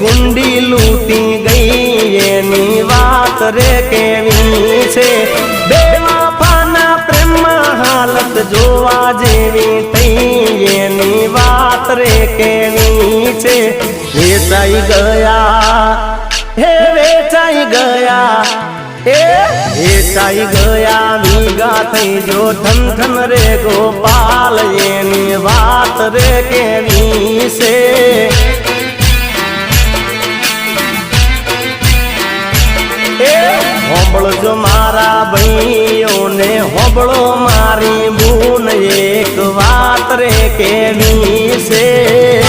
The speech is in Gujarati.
ગુંડી લૂટી ગઈ, એની વાત રે કેવી છે? બેવાફાના પ્રેમમાં હાલત જોવા જેવી થઈ, એની વાત રે કેવી છે? વેચાઈ ગયા, હે વેચાઈ ગયા એ વેચાઈ ગયા ભીગા થઈ જો થન રે ગોપાલ, એની વાત રે કેવી છે? હોબળજો મારા ભાઈઓને હોબળો મારી બૂન એક વાત રે કેવી છે?